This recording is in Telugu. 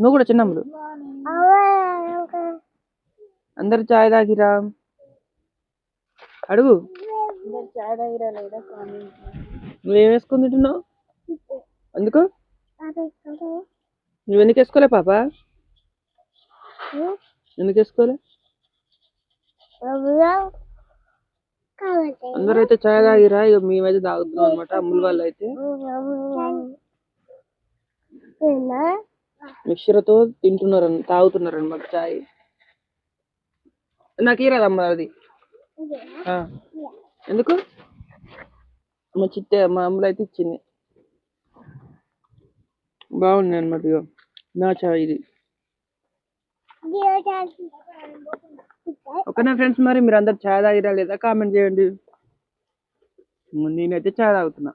నువ్వు కూడా చిన్నమ్ములు అందరు చాయ్ తాగిరా? అడుగు. చాయ్ తాగిరా లేదా నువ్వేం వేసుకుని తింటున్నావు? అందుకు నువ్వు ఎందుకు వేసుకోలే పాప? ఎందుకు వేసుకోలే? అందరూ అయితే చాయ్ తాగిరా? ఇక మేమైతే తాగుతున్నాం అనమాట అమ్ముల వాళ్ళు అయితే మిక్చర్తో తింటున్నారు తాగుతున్నారు అనమాట చాయ్. నాకు ఇరాదమ్మా అది. ఆ. ఎందుకు? మా చిట్ట మా అమ్మలు అయితే ఇచ్చింది. బాగుంది అనమాట ఇక నా చాయ్ ఇది. ఓకేనా ఫ్రెండ్స్ మరి మీరు అందరు చాయ్ తాగిరా లేదా? కామెంట్ చేయండి. నేనైతే చాయ్ తాగుతున్నా.